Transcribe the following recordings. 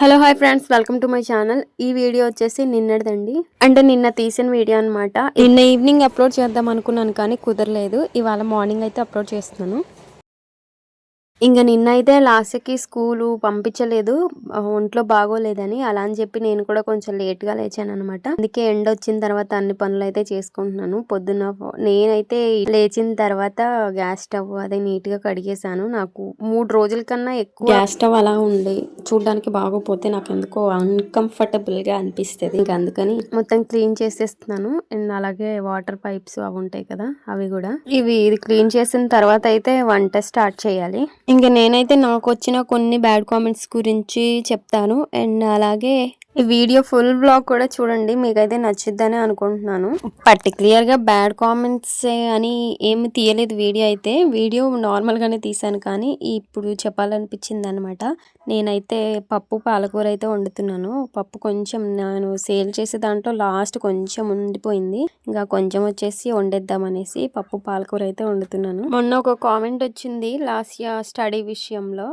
Hello hi friends. Welcome to my channel. ఈ video వచ్చేసి నిన్నటిదండి. అంటే నిన్న తీసిన వీడియో అనమాట నిన్న ఈవినింగ్ అప్లోడ్ చేద్దాం అనుకున్నాను కానీ కుదరలేదు. ఇవాళ మార్నింగ్ అయితే అప్లోడ్ చేస్తున్నాను. ఇంకా నిన్న అయితే లాస్ట్కి స్కూలు పంపించలేదు. ఒంట్లో బాగోలేదని. అలా అని చెప్పి నేను కూడా కొంచెం లేట్గా లేచాను అనమాట అందుకే ఎండ వచ్చిన తర్వాత అన్ని పనులు అయితే చేసుకుంటున్నాను. పొద్దున్న నేనైతే లేచిన తర్వాత గ్యాస్ స్టవ్ అదే నీట్గా కడిగేశాను. నాకు మూడు రోజుల కన్నా ఎక్కువ గ్యాస్ స్టవ్ అలా ఉండి చూడడానికి బాగోపోతే నాకు ఎందుకో అన్కంఫర్టబుల్గా అనిపిస్తుంది. ఇంకా అందుకని మొత్తం క్లీన్ చేసేస్తున్నాను. అండ్ అలాగే వాటర్ పైప్స్ అవి ఉంటాయి కదా అవి కూడా. ఇవి ఇది క్లీన్ చేసిన తర్వాత అయితే వంట స్టార్ట్ చేయాలి. ఇంకా నేనైతే నాకు వచ్చిన కొన్ని బ్యాడ్ కామెంట్స్ గురించి చెప్తాను. అండ్ అలాగే ఈ వీడియో ఫుల్ బ్లాగ్ కూడా చూడండి మీకైతే నచ్చిద్దని అనుకుంటున్నాను. పర్టికులర్గా బ్యాడ్ కామెంట్స్ అని ఏమి తీయలేదు వీడియో అయితే. వీడియో నార్మల్గానే తీశాను తీసాను కానీ ఇప్పుడు చెప్పాలనిపించింది అనమాట నేనైతే పప్పు పాలకూర అయితే వండుతున్నాను. పప్పు కొంచెం నేను సేల్ చేసే దాంట్లో లాస్ట్ కొంచెం ఉండిపోయింది. ఇంకా కొంచెం వచ్చేసి వండేద్దామనేసి పప్పు పాలకూర అయితే వండుతున్నాను. మొన్న ఒక కామెంట్ వచ్చింది లాస్ట్ ఇయర్ స్టడీ విషయంలో.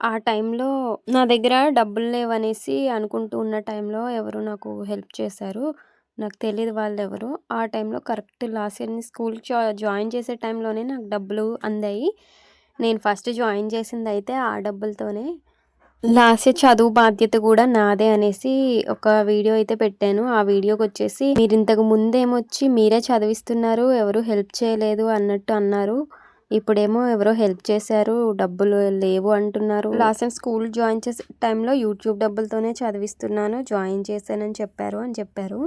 ఆ టైంలో నా దగ్గర డబ్బులు లేవనేసి అనుకుంటూ ఉన్న టైంలో ఎవరు నాకు హెల్ప్ చేశారు. నాకు తెలియదు వాళ్ళు ఎవరు ఆ టైంలో correct last year school join చేసే టైంలోనే నాకు డబ్బులు అందాయి. నేను ఫస్ట్ జాయిన్ చేసింది అయితే ఆ డబ్బులతోనే. లాస్ట్ ఇయర్ చదువు బాధ్యత కూడా నాదే అనేసి ఒక వీడియో అయితే పెట్టాను. ఆ వీడియోకి వచ్చేసి మీరు ఇంతకు ముందేమొచ్చి మీరే చదివిస్తున్నారు ఎవరు హెల్ప్ చేయలేదు అన్నట్టు అన్నారు. ఇప్పుడేమో ఎవరో హెల్ప్ చేశారు డబ్బులు లేవు అంటున్నారు. లాస్ట్ టైం స్కూల్ జాయిన్ చేసే టైంలో యూట్యూబ్ డబ్బులతోనే చదివిస్తున్నాను జాయిన్ చేశానని చెప్పారు అని చెప్పారు.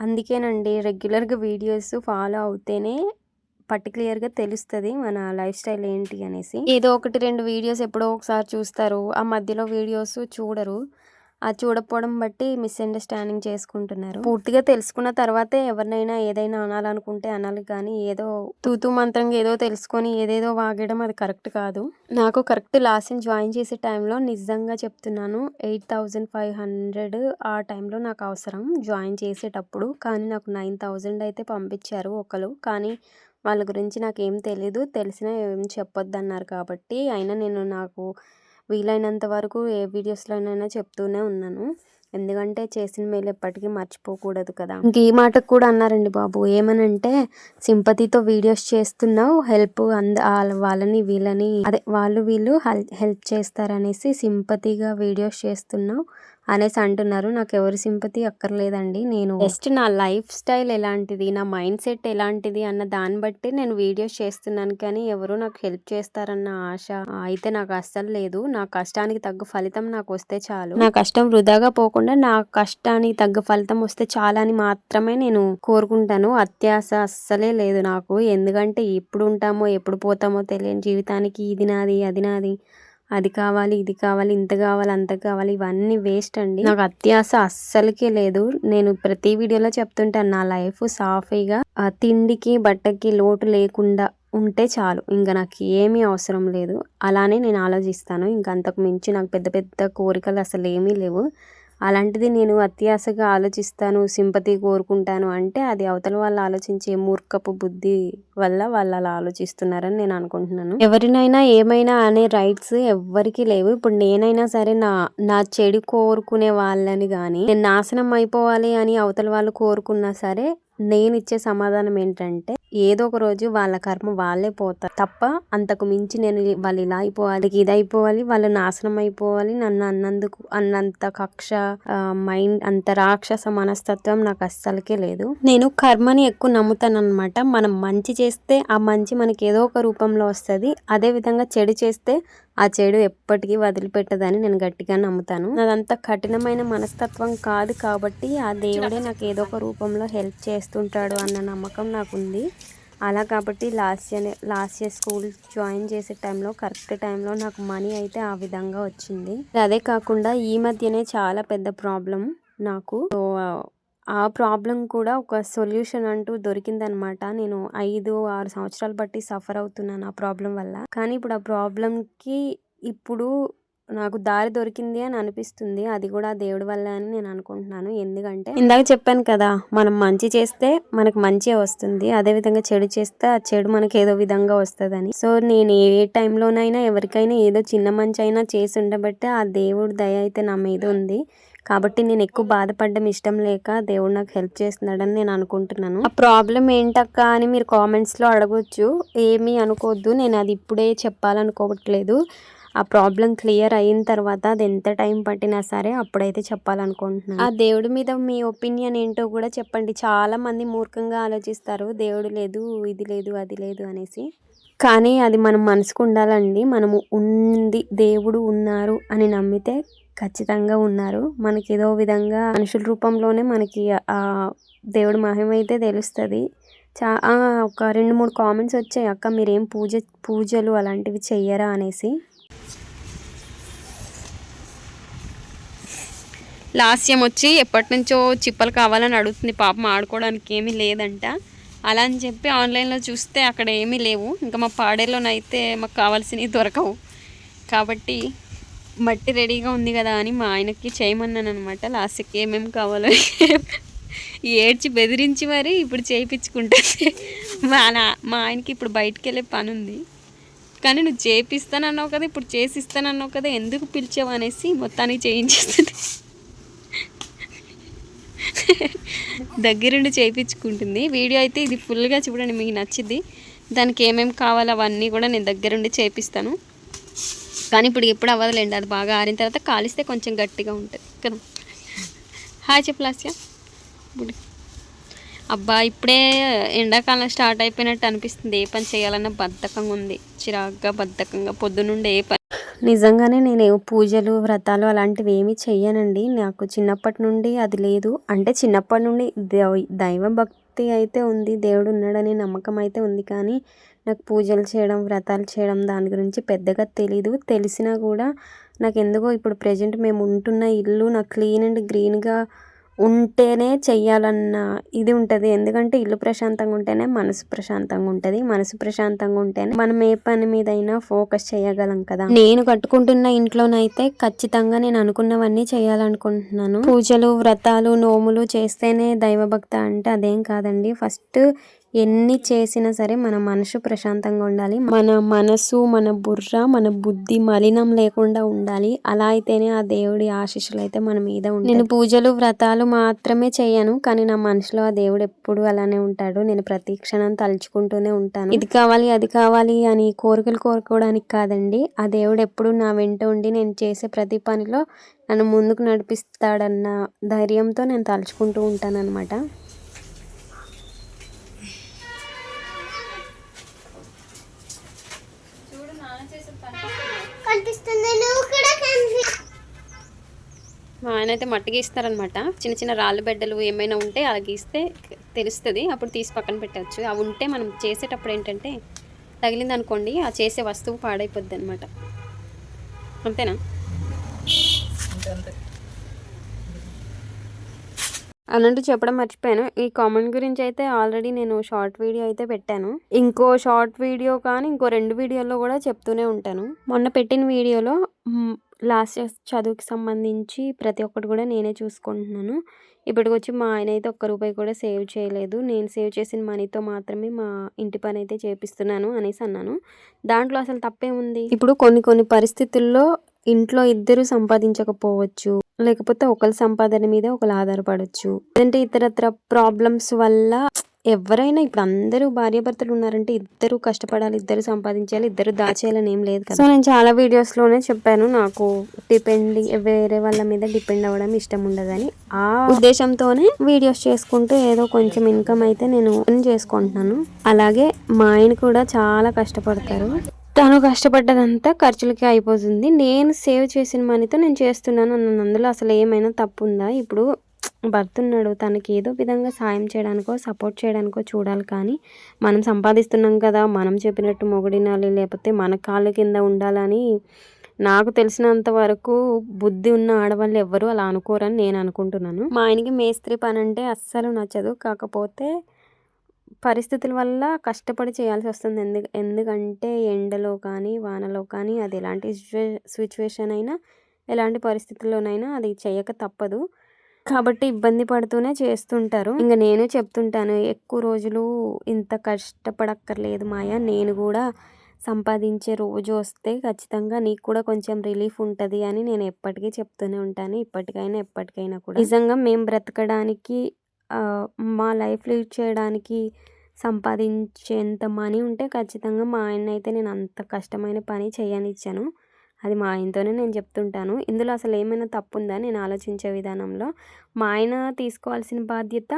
అందుకేనండి రెగ్యులర్గా వీడియోస్ ఫాలో అవుతేనే పర్టికులర్గా తెలుస్తుంది మన లైఫ్ స్టైల్ ఏంటి అనేసి. ఏదో ఒకటి రెండు వీడియోస్ ఎప్పుడో ఒకసారి చూస్తారు ఆ మధ్యలో వీడియోస్ చూడరు. అది చూడకపోవడం బట్టి మిస్అండర్స్టాండింగ్ చేసుకుంటున్నారు. పూర్తిగా తెలుసుకున్న తర్వాతే ఎవరినైనా ఏదైనా అనాలనుకుంటే అనాలి. కానీ ఏదో తూతూ మంత్రంగా ఏదో తెలుసుకొని ఏదేదో వాగడం అది కరెక్ట్ కాదు. నాకు కరెక్ట్ లాస్ట్ జాయిన్ చేసే టైంలో నిజంగా చెప్తున్నాను ఎయిట్ థౌజండ్ ఫైవ్ హండ్రెడ్ ఆ టైంలో నాకు అవసరం జాయిన్ చేసేటప్పుడు. కానీ నాకు నైన్ థౌజండ్ అయితే పంపించారు ఒకరు కానీ వాళ్ళ గురించి నాకు ఏం తెలీదు తెలిసినా ఏం చెప్పొద్దు అన్నారు కాబట్టి. అయినా నేను నాకు వీలైనంత వరకు ఏ వీడియోస్లోనైనా చెప్తూనే ఉన్నాను. ఎందుకంటే చేసిన మేలు ఎప్పటికీ మర్చిపోకూడదు కదా. ఇంక ఈ మాటకు కూడా అన్నారండి బాబు. ఏమనంటే సింపతితో వీడియోస్ చేస్తున్నావు హెల్ప్ అంద వాళ్ళ- వాళ్ళని వీళ్ళని అదే వాళ్ళు వీళ్ళు హెల్ప్ చేస్తారనేసి సింపతిగా వీడియోస్ చేస్తున్నావు. అనేసి అంటున్నారు. నాకు ఎవరి సింపతి అక్కర్లేదండి. నేను జస్ట్ నా లైఫ్ స్టైల్ ఎలాంటిది నా మైండ్ సెట్ ఎలాంటిది అన్న దాన్ని బట్టి నేను వీడియోస్ చేస్తున్నాను కానీ ఎవరు నాకు హెల్ప్ చేస్తారన్న ఆశ అయితే నాకు అస్సలు లేదు. నా కష్టానికి తగ్గ ఫలితం నాకు వస్తే చాలు. నా కష్టం వృధాగా పోకుండా నా కష్టానికి తగ్గ ఫలితం వస్తే చాలా అని మాత్రమే నేను కోరుకుంటాను. అత్యాశ అస్సలే లేదు నాకు. ఎందుకంటే ఎప్పుడు ఉంటామో ఎప్పుడు పోతామో తెలియని జీవితానికి ఇది నాది అది నాది. అది కావాలి ఇది కావాలి ఇంత కావాలి అంత కావాలి ఇవన్నీ వేస్ట్ అండి. నాకు అత్యాశ అస్సలకే లేదు. నేను ప్రతి వీడియోలో చెప్తుంటాను నా లైఫ్ సాఫీగా ఆ తిండికి బట్టకి లోటు లేకుండా ఉంటే చాలు. ఇంకా నాకు ఏమీ అవసరం లేదు. అలానే నేను ఆలోచిస్తాను. ఇంకా అంతకు మించి నాకు పెద్ద పెద్ద కోరికలు అసలు ఏమీ లేవు. అలాంటిది నేను అత్యాశగా ఆలోచిస్తాను సింపతి కోరుకుంటాను అంటే అది అవతల వాళ్ళు ఆలోచించే మూర్ఖపు బుద్ధి వల్ల వాళ్ళు అలా ఆలోచిస్తున్నారని నేను అనుకుంటున్నాను. ఎవరినైనా ఏమైనా అనే రైట్స్ ఎవ్వరికీ లేవు. ఇప్పుడు నేనైనా సరే నా నా చెడు కోరుకునే వాళ్ళని కానీ నేను నాశనం అయిపోవాలి అని అవతల వాళ్ళు కోరుకున్నా సరే నేను ఇచ్చే సమాధానం ఏంటంటే ఏదో ఒక రోజు వాళ్ళ కర్మ వాళ్ళే పోతారు. తప్ప అంతకు మించి నేను వాళ్ళు ఇలా అయిపోవాలి ఇది అయిపోవాలి వాళ్ళు నాశనం అయిపోవాలి నన్ను అన్నందుకు అన్నంత కక్ష మైండ్ అంత రాక్షస మనస్తత్వం నాకు అస్సలకే లేదు. నేను కర్మని ఎక్కువ నమ్ముతాను అనమాట మనం మంచి చేస్తే ఆ మంచి మనకి ఏదో ఒక రూపంలో వస్తుంది. అదే విధంగా చెడు చేస్తే ఆ చెడు ఎప్పటికీ వదిలిపెట్టదని నేను గట్టిగా నమ్ముతాను. అదంతా కఠినమైన మనస్తత్వం కాదు కాబట్టి ఆ దేవుడే నాకు ఏదో ఒక రూపంలో హెల్ప్ చేస్తుంటాడు అన్న నమ్మకం నాకు ఉంది అలా కాబట్టి last year last year school join చేసే టైంలో కరెక్ట్ టైంలో నాకు మనీ అయితే ఆ విధంగా వచ్చింది. అదే కాకుండా ఈ మధ్యనే చాలా పెద్ద ప్రాబ్లం నాకు. ఆ ప్రాబ్లం కూడా ఒక సొల్యూషన్ అంటూ దొరికిందనమాట. నేను ఐదు ఆరు సంవత్సరాలు బట్టి సఫర్ అవుతున్నాను ఆ ప్రాబ్లం వల్ల. కానీ ఇప్పుడు ఆ ప్రాబ్లంకి ఇప్పుడు నాకు దారి దొరికింది అని అనిపిస్తుంది. అది కూడా దేవుడి వల్ల అని నేను అనుకుంటున్నాను. ఎందుకంటే ఇందాక చెప్పాను కదా మనం మంచి చేస్తే మనకు మంచి వస్తుంది. అదే విధంగా చెడు చేస్తే ఆ చెడు మనకి ఏదో విధంగా వస్తుందని. సో నేను ఏ టైంలోనైనా ఎవరికైనా ఏదో చిన్న మంచి అయినా చేసి ఉండబట్టే ఆ దేవుడి దయ అయితే నా మీద ఉంది. కాబట్టి నేను ఎక్కువ బాధపడడం ఇష్టం లేక దేవుడు నాకు హెల్ప్ చేస్తున్నాడని నేను అనుకుంటున్నాను. ఆ ప్రాబ్లం ఏంటక్క అని మీరు కామెంట్స్లో అడగొచ్చు. ఏమీ అనుకోవద్దు. నేను అది ఇప్పుడే చెప్పాలనుకోవట్లేదు. ఆ ప్రాబ్లం క్లియర్ అయిన తర్వాత అది ఎంత టైం పట్టినా సరే అప్పుడైతే చెప్పాలనుకుంటున్నాను. ఆ దేవుడి మీద మీ ఒపీనియన్ ఏంటో కూడా చెప్పండి. చాలా మంది మూర్ఖంగా ఆలోచిస్తారు. దేవుడు లేదు ఇది లేదు అది లేదు అనేసి. కానీ అది మనం మనసుకు ఉండాలండి. మనము ఉంది దేవుడు ఉన్నారు అని నమ్మితే ఖచ్చితంగా ఉన్నారు. మనకి ఏదో విధంగా మనుషుల రూపంలోనే మనకి ఆ దేవుడి మహిమ అయితే తెలుస్తుంది. చా ఒక రెండు మూడు కామెంట్స్ వచ్చాయి. అక్క మీరేం పూజ పూజలు అలాంటివి చెయ్యరా? అనేసి. లాస్యం వచ్చి ఎప్పటి నుంచో చిప్పలు కావాలని అడుగుతుంది. పాపం ఆడుకోవడానికి ఏమీ లేదంట. అలా అని చెప్పి ఆన్లైన్లో చూస్తే అక్కడ ఏమీ లేవు. ఇంకా మా పాడేలోనైతే మాకు కావాల్సినవి దొరకవు. కాబట్టి మట్టి రెడీగా ఉంది కదా అని మా ఆయనకి చేయమన్నాను అనమాట లాస్ట్కి ఏమేమి కావాలో ఏడ్చి బెదిరించి మరి ఇప్పుడు చేయించుకుంటుంది మా మా ఆయనకి ఇప్పుడు బయటికి వెళ్ళే పని ఉంది కానీ నువ్వు చేపిస్తానన్నావు కదా ఇప్పుడు చేసిస్తానన్నావు కదా ఎందుకు పిలిచావు అనేసి మొత్తానికి చేయించేస్తుంది. దగ్గరుండి చేయించుకుంటుంది వీడియో అయితే ఇది ఫుల్గా చూడండి మీకు నచ్చింది. దానికి ఏమేమి కావాలో అవన్నీ కూడా నేను దగ్గరుండి చేపిస్తాను కానీ ఇప్పుడు ఎప్పుడు అవ్వదులేండి అది బాగా ఆరిన తర్వాత కాలిస్తే కొంచెం గట్టిగా ఉంటుంది. కదా? హాయ్ చెప్పలాస్య. ఇప్పుడు అబ్బా ఇప్పుడే ఎండాకాలం స్టార్ట్ అయిపోయినట్టు అనిపిస్తుంది. ఏ పని చేయాలన్న బద్ధకంగా ఉంది. చిరాగ్గా బద్ధకంగా పొద్దునుండి ఏ పని నిజంగానే నేను పూజలు వ్రతాలు అలాంటివి ఏమీ చెయ్యనండి. నాకు చిన్నప్పటి నుండి అది లేదు. అంటే చిన్నప్పటి నుండి దైవ భక్తి అయితే ఉంది. దేవుడు ఉన్నాడనే నమ్మకం అయితే ఉంది. కానీ నాకు పూజలు చేయడం వ్రతాలు చేయడం దాని గురించి పెద్దగా తెలీదు. తెలిసినా కూడా నాకు ఎందుకో ఇప్పుడు ప్రజెంట్ మేము ఉంటున్న ఇల్లు నాకు క్లీన్ అండ్ గ్రీన్గా ఉంటేనే చెయ్యాలన్న ఇది ఉంటుంది. ఎందుకంటే ఇల్లు ప్రశాంతంగా ఉంటేనే మనసు ప్రశాంతంగా ఉంటుంది. మనసు ప్రశాంతంగా ఉంటేనే మనం ఏ పని మీదైనా ఫోకస్ చేయగలం కదా. నేను కట్టుకుంటున్న ఇంట్లోనైతే ఖచ్చితంగా నేను అనుకున్నవన్నీ చేయాలనుకుంటున్నాను. పూజలు వ్రతాలు నోములు చేస్తేనే దైవభక్త అంటే అదేం కాదండి. ఫస్ట్ ఎన్ని చేసినా సరే మన మనసు ప్రశాంతంగా ఉండాలి. మన మనసు మన బుర్ర మన బుద్ధి మలినం లేకుండా ఉండాలి. అలా అయితేనే ఆ దేవుడి ఆశీస్సులు అయితే మన మీద ఉంటాయి. నేను పూజలు వ్రతాలు మాత్రమే చేయను కానీ నా మనసులో ఆ దేవుడు ఎప్పుడు అలానే ఉంటాడు. నేను ప్రతి క్షణం తలుచుకుంటూనే ఉంటాను. ఇది కావాలి అది కావాలి అని కోరికలు కోరుకోవడానికి కాదండి. ఆ దేవుడు ఎప్పుడు నా వెంట ఉండి నేను చేసే ప్రతి పనిలో నన్ను ముందుకు నడిపిస్తాడన్న ధైర్యంతో నేను తలుచుకుంటూ ఉంటాను అనమాట మా ఆయన అయితే మట్టి గీస్తారనమాట చిన్న చిన్న రాళ్ళ బెడ్డలు ఏమైనా ఉంటే అలా గీస్తే తెలుస్తుంది. అప్పుడు తీసి పక్కన పెట్టవచ్చు అవి ఉంటే మనం చేసేటప్పుడు ఏంటంటే తగిలింది అనుకోండి ఆ చేసే వస్తువు పాడైపోద్ది అనమాట అంతేనా అన్నట్టు చెప్పడం మర్చిపోయాను. ఈ కామెంట్ గురించి అయితే ఆల్రెడీ నేను షార్ట్ వీడియో అయితే పెట్టాను. ఇంకో షార్ట్ వీడియో కానీ ఇంకో రెండు వీడియోలో కూడా చెప్తూనే ఉంటాను. మొన్న పెట్టిన వీడియోలో లాస్ట్ ఇయర్ చదువుకి సంబంధించి ప్రతి ఒక్కటి కూడా నేనే చూసుకుంటున్నాను. ఇప్పటికి వచ్చి మా ఆయన అయితే ఒక్క రూపాయి కూడా సేవ్ చేయలేదు. నేను సేవ్ చేసిన మనీతో మాత్రమే మా ఇంటి పని అయితే చేపిస్తున్నాను అనేసి అన్నాను. దాంట్లో అసలు తప్పేముంది? ఇప్పుడు కొన్ని కొన్ని పరిస్థితుల్లో ఇంట్లో ఇద్దరు సంపాదించకపోవచ్చు. లేకపోతే ఒకరి సంపాదన మీద ఒకరు ఆధారపడవచ్చు లేదంటే ఇతరత్ర ప్రాబ్లమ్స్ వల్ల ఎవరైనా ఇప్పుడు అందరూ భార్యాభర్తలు ఉన్నారంటే ఇద్దరు కష్టపడాలి ఇద్దరు సంపాదించాలి ఇద్దరు దాచేయాలని ఏం లేదు కదా. సో నేను చాలా వీడియోస్లోనే చెప్పాను నాకు డిపెండ్ వేరే వాళ్ళ మీద డిపెండ్ అవ్వడం ఇష్టం ఉండదని. ఆ ఉద్దేశంతోనే వీడియోస్ చేసుకుంటూ ఏదో కొంచెం ఇన్కమ్ అయితే నేను చేసుకుంటున్నాను. అలాగే మా ఆయన కూడా చాలా కష్టపడతారు. తను కష్టపడ్డదంతా ఖర్చులకి అయిపోతుంది. నేను సేవ్ చేసిన మనీతో నేను చేస్తున్నాను అన్న అందులో అసలు ఏమైనా తప్పు ఉందా ఇప్పుడు భర్త ఉన్నాడు తనకి ఏదో విధంగా సాయం చేయడానికో సపోర్ట్ చేయడానికో చూడాలి కానీ మనం సంపాదిస్తున్నాం కదా మనం చెప్పినట్టు మొగుడినాలి లేకపోతే మన కాళ్ళ కింద ఉండాలని నాకు తెలిసినంత వరకు బుద్ధి ఉన్న ఆడవాళ్ళు ఎవ్వరూ అలా అనుకోరని నేను అనుకుంటున్నాను. మా ఆయనకి మేస్త్రి పని అంటే అస్సలు నచ్చదు. కాకపోతే పరిస్థితుల వల్ల కష్టపడి చేయాల్సి వస్తుంది. ఎందు ఎందుకంటే ఎండలో కానీ వానలో కానీ అది ఎలాంటి సిచ్యువేషన్ అయినా ఎలాంటి పరిస్థితుల్లోనైనా అది చేయక తప్పదు. కాబట్టి ఇబ్బంది పడుతూనే చేస్తుంటారు. ఇంకా నేను చెప్తుంటాను ఎక్కువ రోజులు ఇంత కష్టపడక్కర్లేదు మాయ. నేను కూడా సంపాదించే రోజు వస్తే ఖచ్చితంగా నీకు కూడా కొంచెం రిలీఫ్ ఉంటుంది అని నేను ఎప్పటికీ చెప్తూనే ఉంటాను. ఇప్పటికైనా ఎప్పటికైనా కూడా. నిజంగా మేము బ్రతకడానికి మా లైఫ్ లీడ్ చేయడానికి సంపాదించేంత మనీ ఉంటే ఖచ్చితంగా మా ఆయన అయితే నేను అంత కష్టమైన పని చేయనిచ్చాను. అది మా ఆయనతోనే నేను చెప్తుంటాను. ఇందులో అసలు ఏమైనా తప్పు ఉందా నేను ఆలోచించే విధానంలో మా ఆయన తీసుకోవాల్సిన బాధ్యత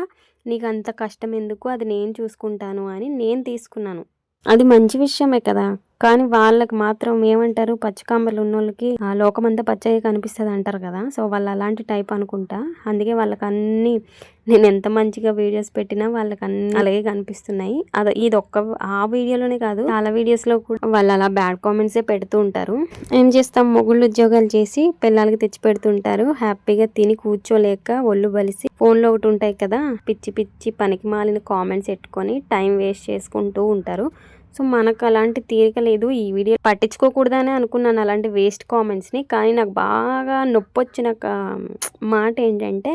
నీకు అంత కష్టం ఎందుకు? అది నేను చూసుకుంటాను అని నేను తీసుకున్నాను. అది మంచి విషయమే కదా? కానీ వాళ్ళకి మాత్రం ఏమంటారు? పచ్చికాంబలు ఉన్నోళ్ళకి ఆ లోకమంతా పచ్చగా కనిపిస్తుంది అంటారు కదా. సో వాళ్ళు అలాంటి టైప్ అనుకుంటా. అందుకే వాళ్ళకి అన్నీ నేను ఎంత మంచిగా వీడియోస్ పెట్టినా వాళ్ళకి అన్ని అలాగే కనిపిస్తున్నాయి. అది ఇది ఒక్క ఆ వీడియోలోనే కాదు చాలా వీడియోస్లో కూడా వాళ్ళు అలా బ్యాడ్ కామెంట్సే పెడుతూ ఉంటారు. ఏం చేస్తాం? మొగుళ్ళు ఉద్యోగాలు చేసి పిల్లలకి తెచ్చి పెడుతుంటారు. హ్యాపీగా తిని కూర్చోలేక ఒళ్ళు బలిసి ఫోన్లో ఒకటి ఉంటాయి కదా. పిచ్చి పిచ్చి పనికి మాలిన కామెంట్స్ పెట్టుకొని టైం వేస్ట్ చేసుకుంటూ ఉంటారు. సో మనకు అలాంటి తీరిక లేదు. ఈ వీడియో పట్టించుకోకూడదని అనుకున్నాను అలాంటి వేస్ట్ కామెంట్స్ని కానీ నాకు బాగా నొప్పి వచ్చిన మాట ఏంటంటే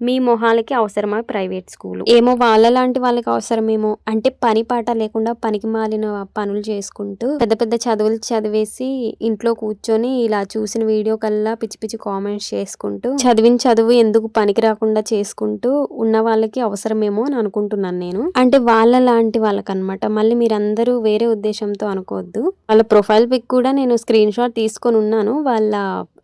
మీ మొహాలకి అవసరమా ప్రైవేట్ స్కూల్? ఏమో వాళ్ళ లాంటి వాళ్ళకి అవసరమేమో. అంటే పని పాట లేకుండా పనికి మాలిన పనులు చేసుకుంటూ పెద్ద పెద్ద చదువులు చదివేసి ఇంట్లో కూర్చొని ఇలా చూసిన వీడియో కల్లా పిచ్చి పిచ్చి కామెంట్స్ చేసుకుంటూ చదివిన చదువు ఎందుకు పనికి రాకుండా చేసుకుంటూ ఉన్న వాళ్ళకి అవసరమేమో అని అనుకుంటున్నాను నేను. అంటే వాళ్ళ లాంటి వాళ్ళకనమాట మళ్ళీ మీరందరూ వేరే ఉద్దేశంతో అనుకోవద్దు. వాళ్ళ ప్రొఫైల్ పిక్ కూడా నేను స్క్రీన్ షాట్ తీసుకొని ఉన్నాను. వాళ్ళ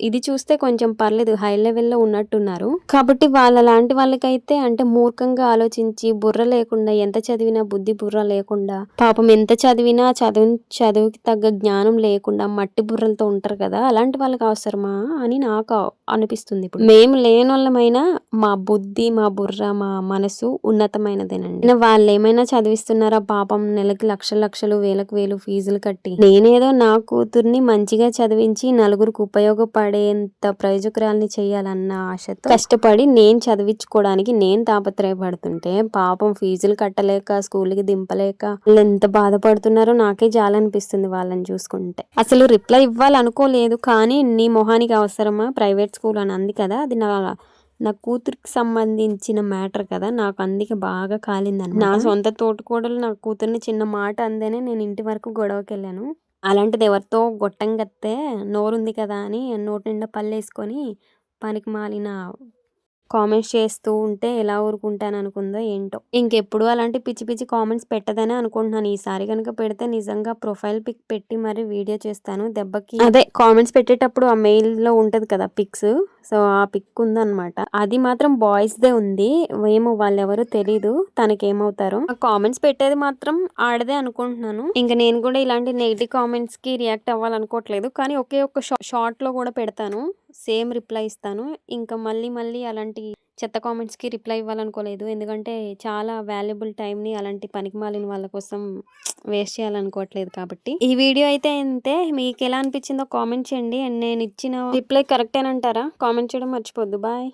ఇది చూస్తే కొంచెం పర్లేదు. హై లెవెల్లో ఉన్నట్టున్నారు. కాబట్టి వాళ్ళ అలాంటి వాళ్ళకైతే అంటే మూర్ఖంగా ఆలోచించి బుర్ర లేకుండా ఎంత చదివినా బుద్ధి బుర్ర లేకుండా పాపం ఎంత చదివినా చదువు చదువుకి తగ్గ జ్ఞానం లేకుండా మట్టి బుర్రలతో ఉంటారు కదా అలాంటి వాళ్ళకి అవసరమా అని నాకు అనిపిస్తుంది ఇప్పుడు. మేము వాళ్ళమైనా మా బుద్ధి మా బుర్ర మా మనసు ఉన్నతమైనదేనండి. వాళ్ళు ఏమైనా చదివిస్తున్నారా పాపం నెలకి లక్షల లక్షలు వేలకు వేలు ఫీజులు కట్టి. నేనేదో నా కూతుర్ని మంచిగా చదివించి నలుగురికి ఉపయోగపడేంత ప్రయోజకురాల్ని చేయాలన్న ఆశతో కష్టపడి నేను చదివించుకోవడానికి నేను తాపత్రయపడుతుంటే పాపం ఫీజులు కట్టలేక స్కూల్కి దింపలేక వాళ్ళు ఎంత బాధపడుతున్నారో నాకే జాలనిపిస్తుంది వాళ్ళని చూసుకుంటే. అసలు రిప్లై ఇవ్వాలనుకోలేదు కానీ నీ మొహానికి అవసరమా? ప్రైవేట్ స్కూల్ అని అంది కదా అది నా నా కూతురికి సంబంధించిన మ్యాటర్ కదా నాకు అందుకే బాగా కాలిందని నా సొంత తోటకూడలు నా కూతుర్ని చిన్న మాట అందేనే నేను ఇంటి వరకు గొడవకి వెళ్ళాను అలాంటిది ఎవరితో గొట్టం కత్తే నోరుంది కదా అని నోటి నిండా పల్లేసుకొని పనికి మాలిన కామెంట్స్ చేస్తూ ఉంటే ఎలా ఊరుకుంటాను అనుకుందో ఏంటో. ఇంకెప్పుడు అలాంటి పిచ్చి పిచ్చి కామెంట్స్ పెట్టదనే అనుకుంటున్నాను. ఈసారి కనుక పెడితే నిజంగా ప్రొఫైల్ పిక్ పెట్టి మరి వీడియో చేస్తాను. దెబ్బకి అదే కామెంట్స్ పెట్టేటప్పుడు ఆ మెయిల్లో ఉంటది కదా పిక్స్. సో ఆ పిక్ ఉందన్నమాట. అది మాత్రం బాయ్స్ దే ఉంది. ఏమో వాళ్ళెవరో తెలీదు. తనకేమవుతారో. ఆ కామెంట్స్ పెట్టేది మాత్రం ఆడదే అనుకుంటున్నాను. ఇంకా నేను కూడా ఇలాంటి నెగిటివ్ కామెంట్స్కి రియాక్ట్ అవ్వాలనుకోవట్లేదు. కానీ ఒకే ఒక షార్ట్లో కూడా పెడతాను. సేమ్ రిప్లై ఇస్తాను. ఇంకా మళ్ళీ మళ్ళీ అలాంటి చెత్త కామెంట్స్కి రిప్లై ఇవ్వాలనుకోలేదు. ఎందుకంటే చాలా వాల్యుబుల్ టైంని అలాంటి పనికి మాలిన వాళ్ళ కోసం వేస్ట్ చేయాలనుకోవట్లేదు కాబట్టి. ఈ వీడియో అయితే అంతే మీకు ఎలా అనిపించిందో కామెంట్ చేయండి. అండ్ నేను ఇచ్చిన రిప్లై కరెక్ట్ అంటారా కామెంట్ చేయడం మర్చిపోద్దు బాయ్.